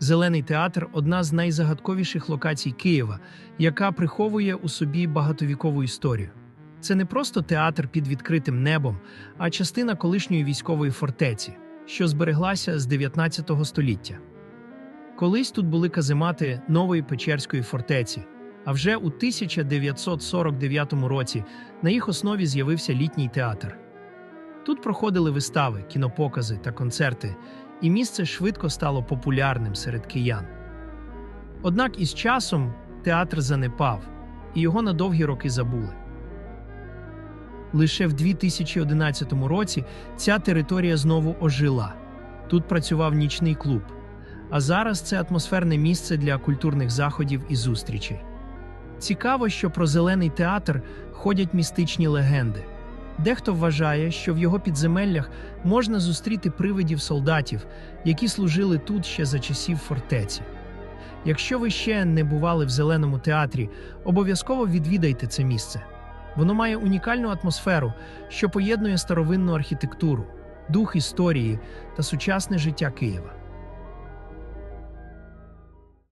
Зелений театр одна з найзагадковіших локацій Києва, яка приховує у собі багатовікову історію. Це не просто театр під відкритим небом, а частина колишньої військової фортеці, що збереглася з 19 століття. Колись тут були каземати нової Печерської фортеці, а вже у 1949 році на їх основі з'явився літній театр. Тут проходили вистави, кінопокази та концерти, і місце швидко стало популярним серед киян. Однак із часом театр занепав, і його на довгі роки забули. Лише в 2011 році ця територія знову ожила. Тут працював нічний клуб, а зараз це атмосферне місце для культурних заходів і зустрічей. Цікаво, що про зелений театр ходять містичні легенди. Дехто вважає, що в його підземеллях можна зустріти привидів солдатів, які служили тут ще за часів фортеці. Якщо ви ще не бували в зеленому театрі, обов'язково відвідайте це місце. Воно має унікальну атмосферу, що поєднує старовинну архітектуру, дух історії та сучасне життя Києва.